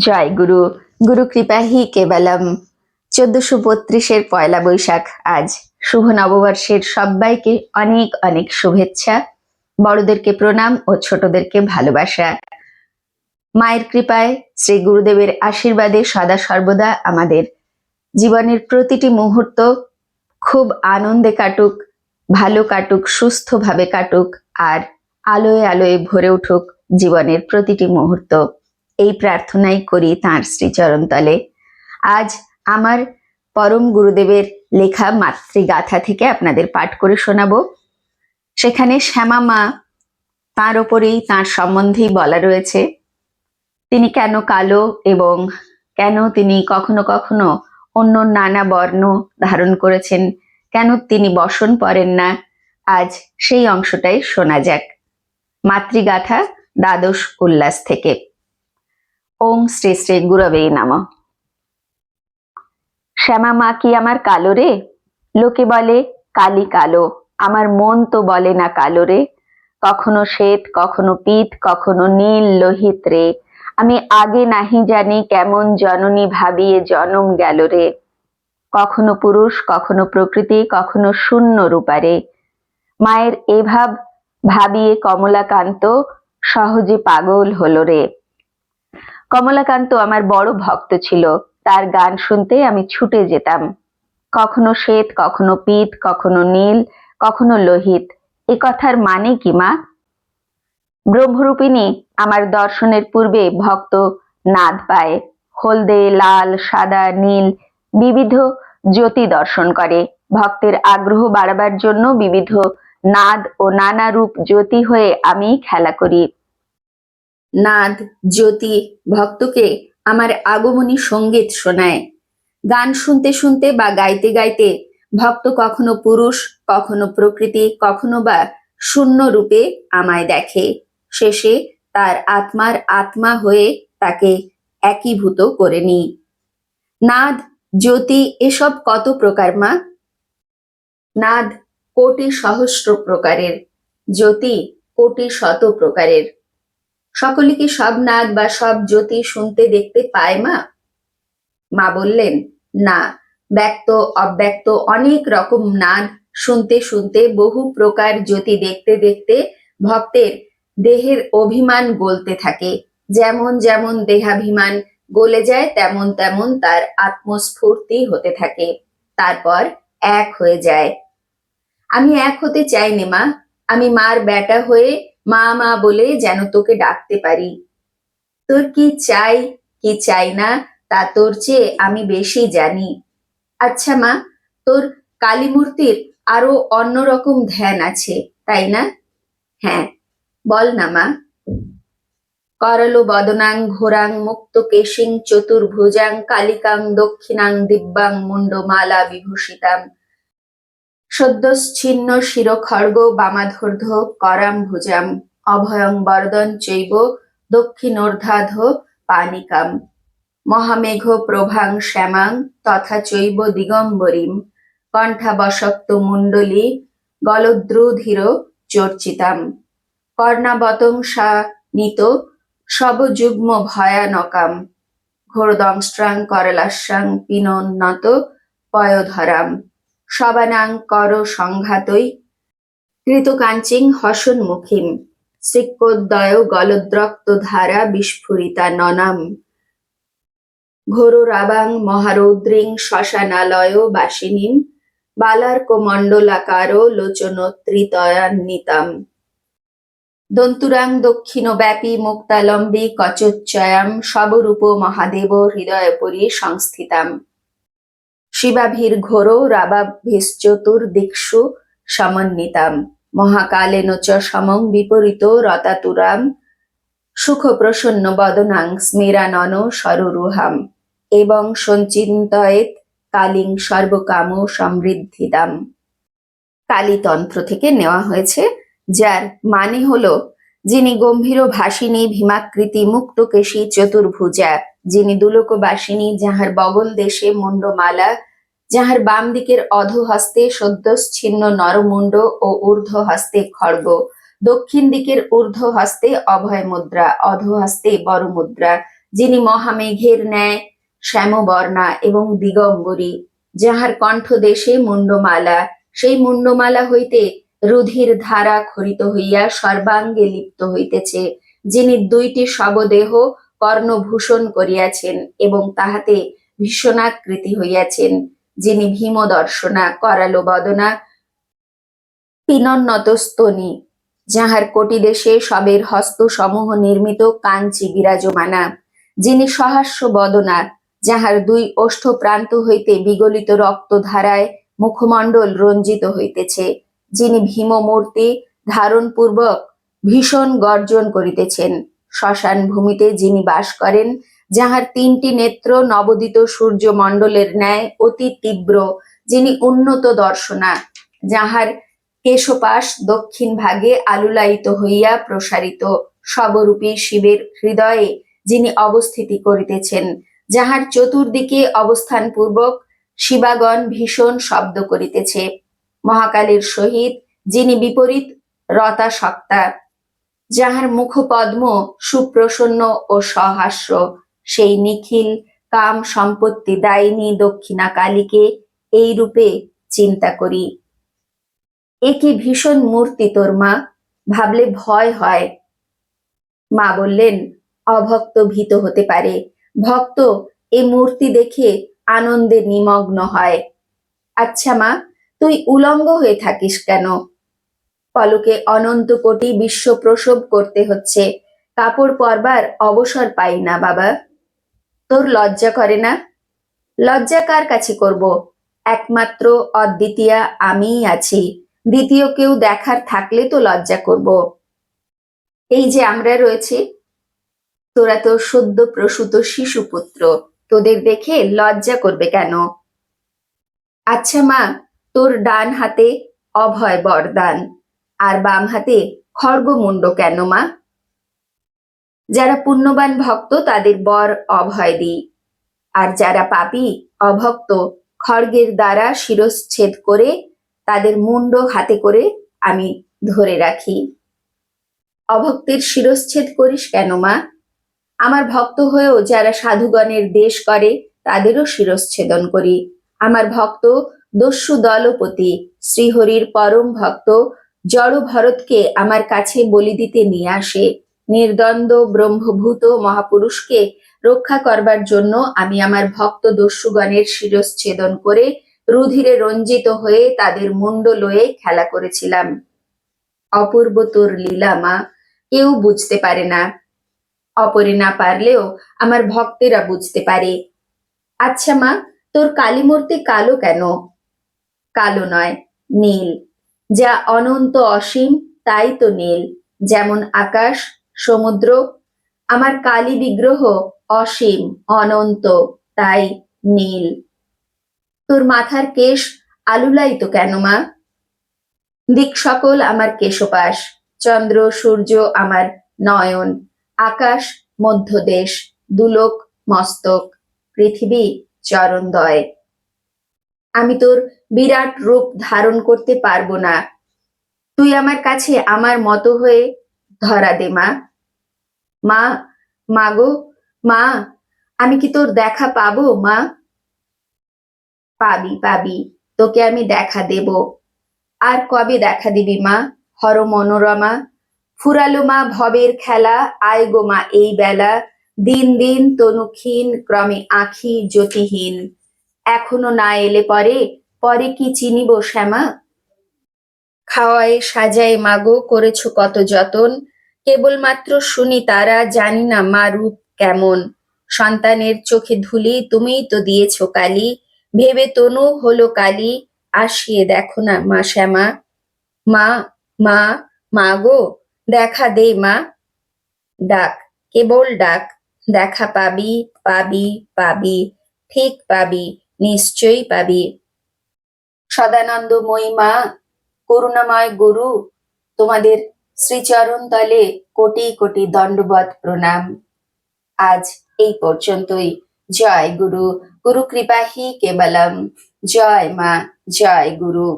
জয় গুরু। গুরু কৃপাহি কেবলম। চোদ্দশো বত্রিশের পয়লা বৈশাখ আজ। শুভ নববর্ষের সবাইকে অনেক অনেক শুভেচ্ছা। বড়দেরকে প্রণাম ও ছোটদেরকে ভালোবাসা। মায়ের কৃপায় শ্রী গুরুদেবের আশীর্বাদে সদা সর্বদা আমাদের। জীবনের প্রতিটি মুহূর্ত খুব আনন্দে কাটুক, ভালো কাটুক, সুস্থভাবে কাটুক, আর আলোয় আলোয় ভরে উঠুক জীবনের প্রতিটি মুহূর্ত। এই প্রার্থনাই করি তাঁর শ্রীচরণতলে। আজ আমার পরম গুরুদেবের লেখা মাতৃগাথা থেকে আপনাদের পাঠ করে শোনাবো। সেখানে শ্যামা মা তাঁর ওপরেই তাঁর সম্বন্ধেই বলা রয়েছে, তিনি কেন কালো এবং কেন তিনি কখনো কখনো অন্য নানা বর্ণ ধারণ করেছেন, কেন তিনি বসন পড়েন না, আজ সেই অংশটাই শোনা যাক। মাতৃগাথা দ্বাদশ উল্লাস থেকে। ওম শ্রী শ্রী গুরবে নাম। শ্যামা মা কি আমার কালো রে? লোকে বলে, কালি কালো। আমার মন তো বলে না কালো রে। কখনো শ্বেত, কখনো পিত, কখনো নীল লোহিত রে। আমি আগে নাহি জানি কেমন জননী ভাবিয়ে জনম গেল রে। কখনো পুরুষ, কখনো প্রকৃতি, কখনো শূন্য রূপারে মায়ের এভাব ভাবিয়ে কমলাকান্ত সহজে পাগল হলো রে। কমলাকান্ত আমার বড় ভক্ত ছিল। তার গান শুনতে আমি ছুটে যেতাম। কখনো শ্বেত, কখনো পিত, কখনো নীল, কখনো লোহিত। এ কথার মানে কি, মা? ব্রহ্মরূপিণী আমার দর্শনের পূর্বে ভক্ত, নাদ পায়। হলদে, লাল, সাদা, নীল বিবিধ জ্যোতি দর্শন করে। ভক্তের আগ্রহ বাড়াবার জন্য বিবিধ নাদ ও নানা রূপ জ্যোতি হয়ে আমি খেলা করি। নাদ জ্যোতি ভক্তকে আমার আগমনী সংগীত শোনায়। গান শুনতে শুনতে বা গাইতে গাইতে ভক্ত কখনো পুরুষ, কখনো প্রকৃতি, কখনো বা শূন্য রূপে আমায় দেখে। শেষে তার আত্মার আত্মা হয়ে তাকে একীভূত করে নি নাদ, জ্যোতি এসব কত প্রকার মা? নাদ, কোটি সহস্র প্রকারের। জ্যোতি, কোটি শত প্রকারের। সকলে কি সব নাদ বা সব জ্যোতি শুনতে দেখতে পায় মা? মা বললেন, না, ব্যক্ত, অব্যক্ত অনেক রকম নাদ শুনতে শুনতে বহু প্রকার জ্যোতি দেখতে দেখতে ভক্তের দেহের অভিমান গলতে থাকে। যেমন যেমন দেহাভিমান গলে যায়, তেমন তেমন তার আত্মস্ফূর্তি হতে থাকে। তারপর এক হয়ে যায়। আমি এক হতে চাইনি মা। আমি মার বেটা হয়ে মা মা বলে যেন তোকে ডাকতে পারি। তোর কি চাই কি চাই না, তা তোর চেয়ে আমি বেশি জানি। আচ্ছা মা, তোর কালী মূর্তির আরও অন্যরকম ধ্যান আছে, তাই না? হ্যাঁ বল না মা। করল বদনাং ঘোরাং মুক্ত কেশিং চতুর্ভুজাং কালিকাং দক্ষিণাং দিব্যাং মুন্ডমালা বিভূষিতাং সদ্যচ্ছিন্ন শিরখড়গ বামাধর্ধ করাম ভুজাম, অভয়ং বরদন চৈব দক্ষিণোর্ধাধ পানিকাম মহামেঘ প্রভাং শ্যামাং, তথা চৈব দিগম্বরীম। কণ্ঠাবসক্ত মুণ্ডলী, গলদ্রুধীর চর্চিতাম। কর্ণাবতং সা নিত সবযুগ্ম ভয়ানকাম। ঘোরদংষ্ট্রাং করলাস্যাং পিনোন্নত, পয়োধরাম। সবানাং কর সংঘাতই কৃতকাঞ্চিং হসন্মুখীম শ্রীকোদ্দয় গলদ্রক্ত ধারা বিস্ফুরিতা ননাম। ঘোররাবাং মহারৌদ্রিং শ্মশানালয় বাসিনীম। বালার্কমণ্ডলাকার লোচনোত্রিতয়ান্বিতাম। দন্তুরাং দক্ষিণব্যাপী মুক্তালম্বী কচোচ্চয়াম। সবরূপ মহাদেব হৃদয়পুরী সংস্থিতাম। শিবাভির ঘোর রাবাভিশ্চতুর্দিক্ষু সমন্বিতাম। মহাকালেন চ সমং বিপরীত রতাতুরাম। সুখ প্রসন্ন বদনাং স্মেরানন সরুরুহাম। এবং সঞ্চিন্তয়েত কালিং সর্বকাম সমৃদ্ধিদাম। কালীতন্ত্র থেকে নেওয়া হয়েছে, যার মানে হলো, যিনি গম্ভীর ভাসিনী ভীমাকৃতি মুক্তকেশী চতুর্ভুজা, যিনি দুলোকবাসিনী যাহার বগল দেশে মুন্ডমালা যাহার বাম দিকের অধহস্তে সদ্যচ্ছিন্ন নরমুণ্ড ও ঊর্ধ্ব হস্তে খড়গ, দক্ষিণ দিকের ঊর্ধ্ব হস্তে অভয় মুদ্রা অধহস্তে বড় মুদ্রা যিনি মহামেঘের ন্যায় শ্যামবর্ণা এবং দিগম্বরী, যাহার কণ্ঠ দেশে মুন্ডমালা সেই মুন্ডমালা হইতে রুধির ধারা খরিত হইয়া সর্বাঙ্গে লিপ্ত হইতেছে, যিনি দুইটি শবদেহ কর্ণভূষণ করিয়াছেন এবং তাহাতে ভীষণাকৃতি হইয়াছেন। যিনি ভীমদর্শনা করালো বদনা, পিনন্নত স্তনী, যাহার কোটি দেশে সবের হস্ত সমূহ নির্মিত কাঞ্চি বিরাজমানা, যিনি সহাস্য বদনা, যাহার দুই ওষ্ঠ প্রান্ত হইতে বিগলিত রক্তধারায় মুখমণ্ডল রঞ্জিত হইতেছে, যিনি ভীম ভীমমূর্তি ধারণপূর্বক ভীষণ গর্জন করিতেছেন। শ্মশান ভূমিতে যিনি বাস করেন যাহার তিনটি নেত্র নবদিত সূর্যমণ্ডলের ন্যায় অতি তীব্র, যিনি উন্নত দর্শনা যাহার কেশপাশ দক্ষিণ ভাগে আলুলায়িত হইয়া প্রসারিত সবরূপী শিবের হৃদয়ে যিনি অবস্থিতি করিতেছেন, যাহার চতুর্দিকে অবস্থান পূর্বক শিবাগণ ভীষণ শব্দ করিতেছে, মহাকালের সহিত যিনি বিপরীত রতা সত্তা যাহার মুখপদ্ম সুপ্রসন্ন ও সহাস্য সেই নিখিল কাম সম্পত্তি দায়িনী দক্ষিণা কালীকে এই রূপে চিন্তা করি। এ কি ভীষণ মূর্তি তোর মা? ভাবলে ভয় হয়। মা বললেন, অভক্ত ভীত হতে পারে। ভক্ত এ মূর্তি দেখে আনন্দে নিমগ্ন হয়। আচ্ছা মা, তুই উলঙ্গ হয়ে থাকিস কেন? পলকে অনন্ত কোটি বিশ্ব প্রসব করতে হচ্ছে। কাপড় পরবার অবসর পাই না বাবা। তোর লজ্জা করে না? লজ্জা কার কাছে করব? একমাত্র অদ্বিতীয়া আমিই আছি। দ্বিতীয় কেউ দেখার থাকলে তো লজ্জা করব। এই যে আমরা রয়েছি, তোরা তো সদ্য প্রসূত শিশুপুত্র। তোদের দেখে লজ্জা করবে কেন? আচ্ছা মা, তোর ডান হাতে অভয় বরদান, আর বাম হাতে খড়গমুণ্ড কেন মা? যারা পুণ্যবান ভক্ত, তাদের বর অভয় দিই। আর যারা পাপি, অভক্ত, খড়গের দ্বারা শিরচ্ছেদ করে, তাদের মুন্ড হাতে করে আমি ধরে রাখি। অভক্তের শিরচ্ছেদ করিস কেন মা? আমার ভক্ত হয়েও যারা সাধুগণের দেশ করে, তাদেরও শিরচ্ছেদন করি। আমার ভক্ত, দস্যু দলপতি, শ্রীহরির পরম ভক্ত জড় ভরতকে আমার কাছে বলি দিতে নিয়ে আসে। নির্দ্বন্দ্ব ব্রহ্মভূত মহাপুরুষকে রক্ষা করবার জন্য আমি আমার ভক্ত দস্যুগণের শিরচ্ছেদন করে রুধিরে রঞ্জিত হয়ে তাদের মুন্ড লয়ে খেলা করেছিলাম। অপূর্ব তোর লীলা মা, কেউ বুঝতে পারে না। অপরে না পারলেও আমার ভক্তেরা বুঝতে পারে। আচ্ছা মা, তোর কালীমূর্তি কালো কেন? কালো নয়, নীল। যা অনন্ত অসীম, তাই তো নীল। যেমন আকাশ সমুদ্র। আমার কালী বিগ্রহ অসীম, অনন্ত, তাই নীল। তোর মাথার কেশ আলুলাইতো কেন, মা? দিক সকল আমার কেশপাশ, চন্দ্র, সূর্য আমার নয়ন, আকাশ, মধ্যদেশ, দুলোক, মস্তক, পৃথিবী চরণদয়। আমি তোর বিরাট রূপ ধারণ করতে পারব না। তুই আমার কাছে আমার মতো হয়ে ধরা দে, মা। মা মাগো মা, আমি কি তোর দেখা পাবো, মা? পাবি পাবি, তোকে আমি দেখা দেব। আর কবে দেখা দিবি মা? হর মনোরমা, ফুরালো মা ভবের খেলা, আয় গো মা এই বেলা। দিন দিন তনুক্ষীণ, ক্রমে আখি জ্যোতিহীন। এখনও না এলে পরে পরে কি চিনিব শ্যামা? খাওয়ায়, সাজায় মাগো করেছ কত যতন। কেবলমাত্র শুনি তারা, জানি না মা রূপ কেমন। সন্তানের চোখে ধুলি, তুমিই তো দিয়েছ কালি। ভেবে তনু হলো কালি, আসিয়ে দেখো না মা শ্যামা। মা মা মা গো, দেখা দে মা। ডাক, কেবল ডাক, দেখা পাবি পাবি পাবি, ঠিক পাবি, নিশ্চয়ই পাবি। সদানন্দময়ী মা, করুণাময় গুরু, তোমাদের শ্রীচরণ তলে কোটি কোটি দণ্ডবত প্রণাম। আজ এই পর্যন্তই। জয় গুরু। গুরু কৃপাহি কেবলম। জয় মা। জয় গুরু।